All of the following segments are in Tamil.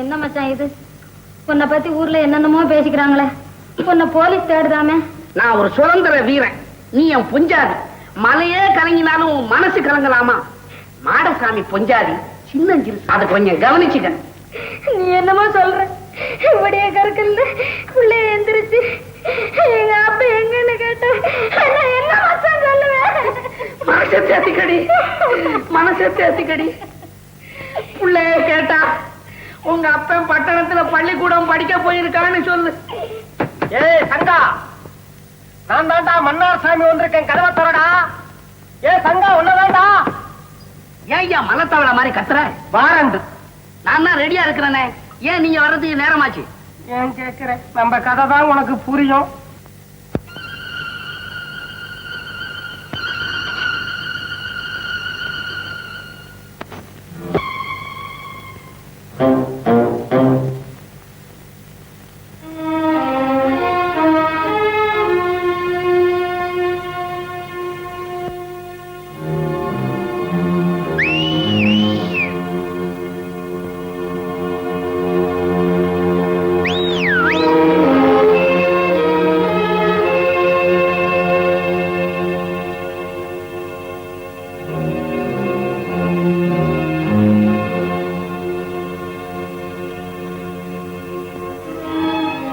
என்ன மச்சான் இது? உன்னை பத்தி ஊர்ல என்னென்னமோ பேசிக்கிறாங்களே. உன்னை போலீஸ் தேடுதாமே. நான் ஒரு சுதந்திர வீரன். நீ என் பொஞ்சாதி. மலையே கலங்கினாலும் மனசு கலங்கலாமா? மாடசாமி பொஞ்சாதி சின்னஞ்சிறு. அதை கொஞ்சம் கவனிச்சுக்க. நீ என்னமோ சொல்ற. இப்படியே கருக்கல்ல உள்ளே எந்திரிச்சு எங்க அப்பா எங்கன்னு கேட்ட என்ன மச்சான் சொல்லுவேன் மனசை தேத்திக்கடி. மனசை தேத்திக்கடி. புள்ளைய கேட்டா உங்க அப்பன் பட்டணத்துல பள்ளிக்கூடம் படிக்க போயிருக்கான்னு சொல்லு. ஏய் சங்கா. நான் தான்டா மன்னார் சாமி வந்திருக்கேன். கதவை தரடா ஏ சங்கா உன்னதான்டா ஏன் ஐயா மலத்தவள மாதிரி கத்துற? வாரண்டு. நான் தான் ரெடியா இருக்கிறேனே. ஏன் நீங்க வர்றதுக்கு நேரமாச்சு? ஏன் கேக்குற? நம்ம கதை தான் உனக்கு புரியும்.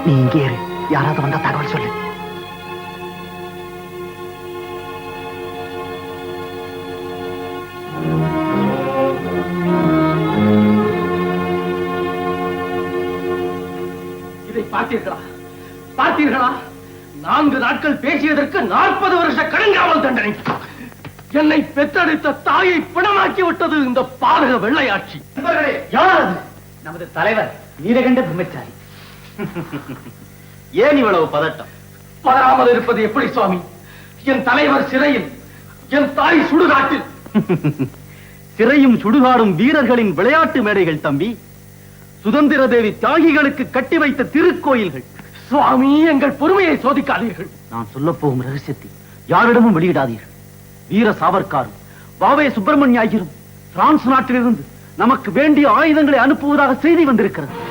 நீ இங்கே இரு. யாராவது வந்தா தகவல் சொல்லு. இதை பார்த்தீர்களா? பார்த்தீர்களா? நான்கு நாட்கள் பேசியதற்கு நாற்பது வருஷ கடுங்காவல் தண்டனை. என்னை பெற்றெடுத்த தாயை பிணமாக்கி விட்டது இந்த பாதக வெள்ளையாட்சி. யார்? நமது தலைவர் வீரகண்ட பிரம்மச்சாரி. ஏன் இவ்வளவு பதட்டம்? பதறாமல் இருப்பது எப்படி சுவாமி? என் தலைவர் சிறையில் என் தாய் சுடுகாட்டில். சிறையும் சுடுகாடும் வீரர்களின் விளையாட்டு மேடைகள் தம்பி. சுதந்திர தேவி தியாகிகளுக்கு கட்டி வைத்த திருக்கோயில்கள். சுவாமி எங்கள் பொறுமையை சோதிக்காதீர்கள். நான் சொல்லப் போகும் ரகசியத்தை யாரிடமும் வெளியிடாதீர்கள். வீர சாவர்காரும் வாவே சுப்பிரமணிய ஐயரும் பிரான்ஸ் நாட்டிலிருந்து நமக்கு வேண்டிய ஆயுதங்களை அனுப்புவதாக செய்தி வந்திருக்கிறது.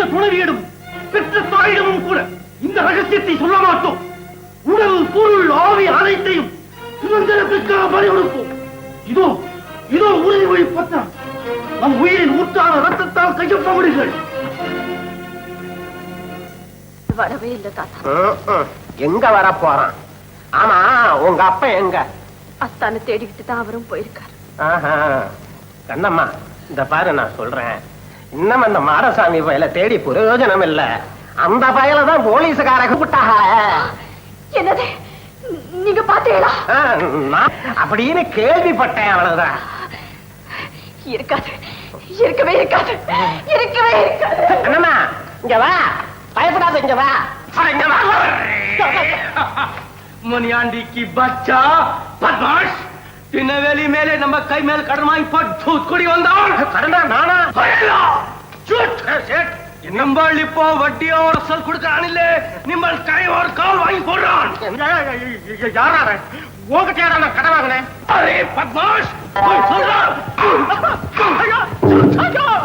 உற்ற துணைவியிடமும் பெற்ற தாயிடமும் கூட இந்த ரகசியத்தை சொல்ல மாட்டோம். உடல் பொருள் ஆவி அனைத்தையும் சுதந்திரத்திற்காக பலி கொடுப்போம் இதோ இதோ உறுதிமொழி பத்திரம் நம் உயிரின் ஊற்றான ரத்தத்தால் கையொப்பமிடுங்கள் வரவே இல்லை தாத்தா. எங்க வர போறான் ஆமா உங்க அப்பா எங்க? அத்தானை தேடிக்கிட்டு தான் அவரும் போயிருக்காரு. ஆஹா. கண்ணம்மா இந்த பாரு நான் சொல்றேன். இன்னும் அந்த மாடசாமி பயல தேடி பிரயோஜனம் இல்ல அந்த பயல தான் போலீஸுக்கார கூப்பிட்டாக என்னது? நீங்க பாத்தீங்களா அப்படின்னு கேள்விப்பட்டேன் அவ்வளவுதான். இருக்காது. இருக்கவே இருக்காது. இருக்கவே இருக்காது. என்னம்மா? இங்க வா. பயப்படாத இங்க வா. இங்க வா. பச்சா பத்மாஷ். பின்னவேலி மேலே நம்ம கை மேல கடன் வாங்கி குடி வந்தவன் கடனா நானா? நம்பள் இப்போ வட்டியோ அரசல் கொடுக்கறானில்ல. நிம்பள் கை ஒரு கால் வாங்கி போடுறான். யாராரு உங்ககிட்ட யாரா நான் கடன் வாங்கினேன். அரே பத்மாஷ்!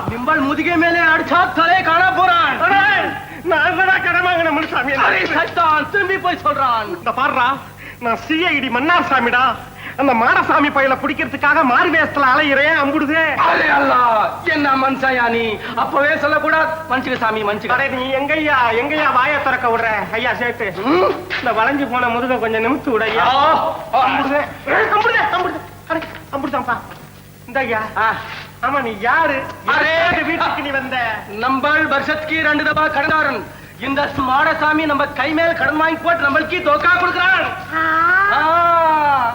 நிம்பள் முதுகை மேலே அடிச்சா தலையை காண போறான். நான் தான் கடன் வாங்கின மனுஷாமி அரே திரும்பி போய் சொல்றான். இந்த பாடுறா நான் சிஐடி மன்னார் சாமிடா. அந்த மாடசாமி பையல பிடிக்கிறதுக்காக மாறு வேஷத்துல அலையிறேன் அம்புடுதே. அரே அல்லா என்ன மனுஷயா நீ? அப்பவே சொல்லக்கூடாது. மனுஷங்க சாமி மனுஷங்க அடே நீ எங்கய்யா எங்கய்யா வாய திறக்க விடுற? ஐயா சேட்டு இந்த வளைஞ்சு போன முதுக கொஞ்சம் நிமித்து விடையா அம்புடுதே. அம்புடுதே அம்புடுதே. அடே அம்புடுதான்ப்பா. இந்த ஐயா. ஆமா நீ யாரு? வீட்டுக்கு நீ வந்த? நம்பள் வருஷத்துக்கு ரெண்டு தபா கடன்காரன் இந்த மாடசாமி நம்ம கை மேல கடன் வாங்கி போட்டு நம்மளுக்கு தோக்கா கொடுக்கறான். ஆ.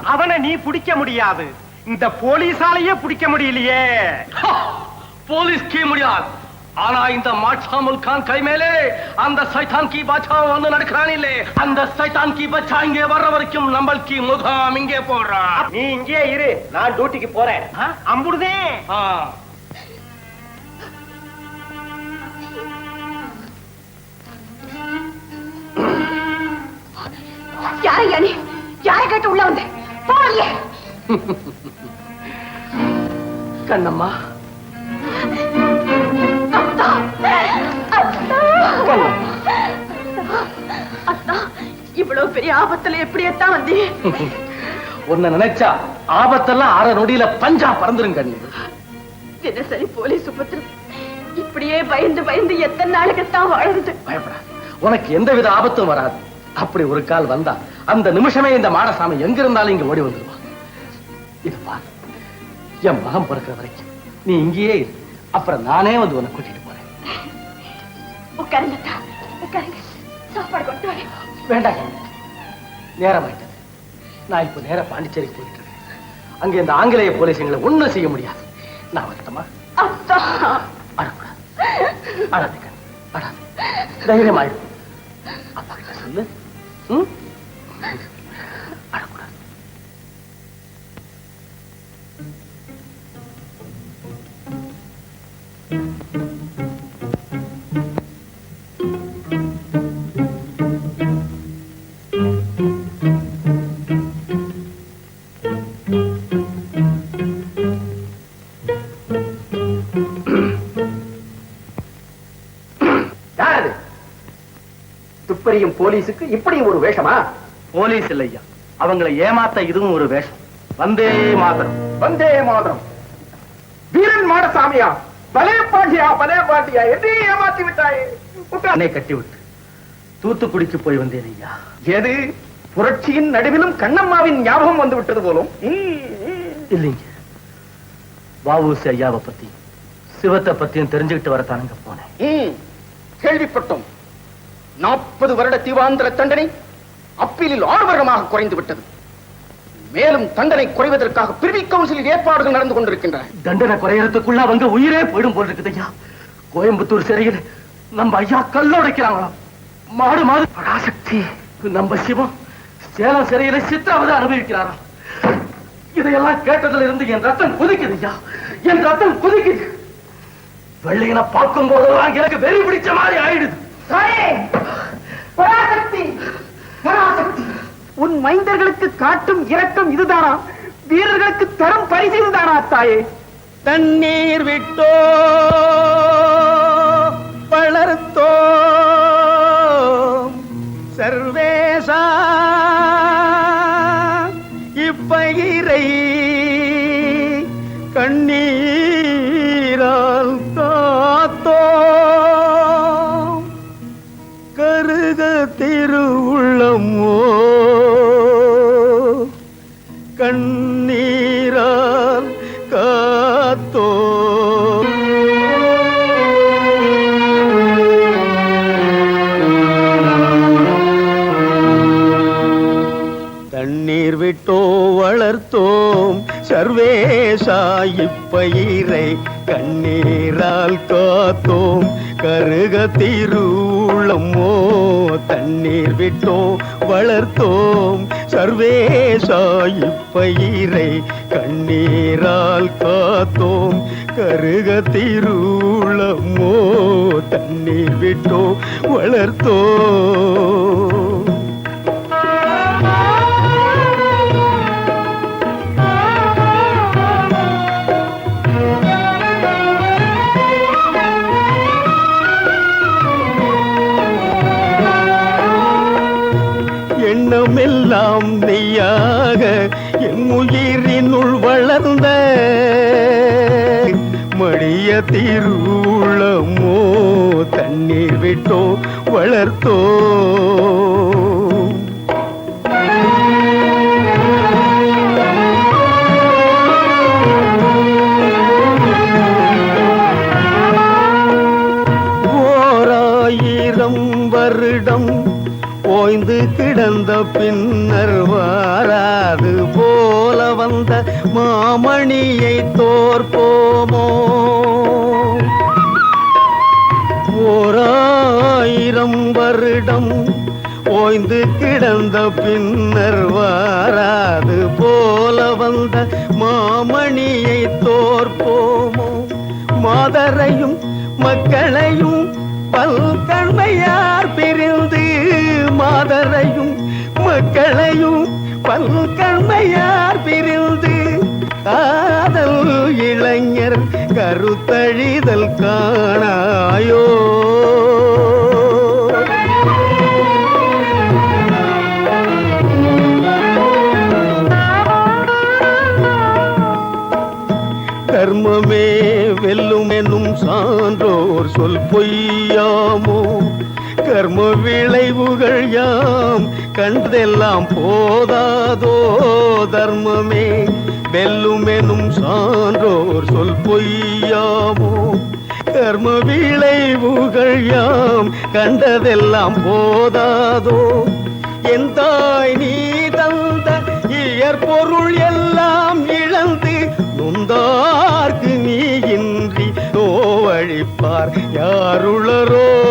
அவனை நீ பிடிக்க முடியாது. இந்த போலீஸாலேயே பிடிக்க முடியலையே! போலீஸ் கீ முடியாது. ஆனா இந்த மாட்சாமுல் கான் கை மேலே அந்த சைத்தான் கி பச்சா வந்து நடக்கிறான் இல்லே. அந்த சைத்தான் கி பச்சா இங்கே வர்ற வரைக்கும் நம்மளுக்கு முகாம் இங்கே போடுறான் நீ இங்கே இரு. நான் டியூட்டிக்கு போறேன். அம்புடுதே. ஆ. யாரையா நீ யாரை கேட்டு உள்ள வந்த? போகலையே கண்ணம்மா. அத்தா. இவ்வளவு பெரிய ஆபத்துல எப்படியத்தான் வந்தீ? உன்னை நினைச்சா ஆபத்தெல்லாம் அரை நொடியில பஞ்சா பறந்துரும் கண்ணு. தினசரி போலீஸ் உபத்திரம் இப்படியே பயந்து பயந்து எத்தனை நாளுக்குத்தான் வாழுது பயப்படாது. உனக்கு எந்தவித ஆபத்தும் வராது. அப்படி ஒரு கால் வந்தா அந்த நிமிஷமே இந்த மாடசாமி எங்க இருந்தாலும் இங்க ஓடி வந்துருவான் இது பாரு என் மகன் பிறக்கிற வரைக்கும் நீ இங்கேயே இரு. அப்புறம் நானே வந்து உன்னை கூட்டிட்டு போறேன். உட்காருங்க உட்காருங்க. சாப்பாடு கொண்டு வரேன் வேண்டாம் கண்ணு. நேரம் ஆயிட்டது நான் இப்ப நேரா பாண்டிச்சேரிக்கு போயிட்டு இருக்கேன். அங்க இந்த ஆங்கிலேய போலீஸ் எங்களை ஒண்ணும் செய்ய முடியாது. நான் வரட்டுமா? அத்தா. அழக்கூடாது அழாது கண்ணு. துப்பறியும் போலீஸுக்கு இப்படி ஒரு வேஷமா? போலீஸ் இல்லையா? அவங்களை ஏமாத்த இதுவும் ஒரு வேஷம். வந்தே மாதரம். வந்தே மாதரம். வீரன் மாடசாமியா? பலே பாண்டியா பலே பாண்டியா? என்னை ஏமாத்தி விட்டாயே. என்னை கட்டி விட்டு தூத்துக்குடிக்கு போய் வந்தேன் ஐயா. எது? புரட்சியின் நடுவிலும் கண்ணம்மாவின் ஞாபகம் வந்து விட்டது போலும். இல்லைங்க. வாவூசி ஐயாவை பத்தி சிவத்தை பத்தியும் தெரிஞ்சுக்கிட்டு வரத்தானுங்க போனேன். கேள்விப்பட்டோம். நாற்பது வருட தீவாந்திர தண்டனை அப்பீலில் ஆறு வருடமாக குறைந்து விட்டது. மேலும் தண்டனை குறைவதற்காக பிரிவி கவுன்சிலில் ஏற்பாடுகள் நடந்து கொண்டிருக்கின்றன. தண்டனை குறையறதுக்குள்ள அவங்க உயிரே போயிடும் போல் இருக்குது ஐயா. கோயம்புத்தூர் சிறையில் நம்ம ஐயா கல்லோடைக்கிறாங்களாம் மாடு மாடு. பராசக்தி நம்ம சிவம் சேலம் சிறையில சித்திராவதை அனுபவிக்கிறாராம் இதையெல்லாம் கேட்டதுல இருந்து என் ரத்தம் கொதிக்குது ஐயா. என் ரத்தம் கொதிக்குது. வெள்ளையனை பார்க்கும் போதெல்லாம் எனக்கு வெறி பிடிச்ச மாதிரி ஆயிடுது. பராசக்தி உன் மைந்தர்களுக்கு காட்டும் இரக்கம் இதுதானா? வீரர்களுக்கு தரும் பரிசு இதுதானா தாயே? தண்ணீர் விட்டோ கண்ணீரால் காத்தோ தண்ணீர் விட்டோ வளர்த்தோம். சர்வேசா இப்பயிரை கண்ணீரால் காத்தோம். கருக திருளமோ தண்ணீர் விட்டோ வளர்த்தோம். சர்வேசா இப்பயிரை கண்ணீரால் காத்தோம். கருக திருளமோ தண்ணீர் விட்டோ வளர்த்தோ வழிய திருளமோ தண்ணீர் விட்டோ வளர்த்தோ. ஓய்ந்து கிடந்த பின்னர் வாராது போல வந்த மாமணியை தோற்போமோ? ஓராயிரம் வருடம் ஓய்ந்து கிடந்த பின்னர் வாராது போல வந்த மாமணியை தோற்போமோ? மாதரையும் மக்களையும் பல்கண்மையார் மாதரையும் மக்களையும் பல்கண்மையார் பிரிந்து காதல் இளைஞர் கருத்தழிதல் காணாயோ. தர்மமே வெல்லும் என்னும் சான்றோர் சொல் பொய். கர்ம விளைவுகள் யாம் கண்டதெல்லாம் போதாதோ தர்மமே. வெல்லுமெனும் சான்றோர் சொல் பொய்யாமோ. கர்ம விளைவுகள் யாம் கண்டதெல்லாம் போதாதோ. என் தாய் நீ தந்த இயற்பொருள் எல்லாம் இழந்து நொந்தார்க்கு நீ இன்றி நோவழிப்பார் யாருளரோ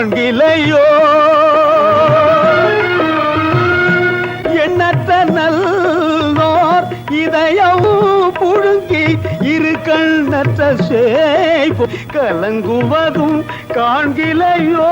காண்கிலையோ எண்ணற்ற நல்லோர் இதயமும் புழுங்கி இரு கண்ணற்ற சேய்ப்பு கலங்குவதும் காண்கிலையோ?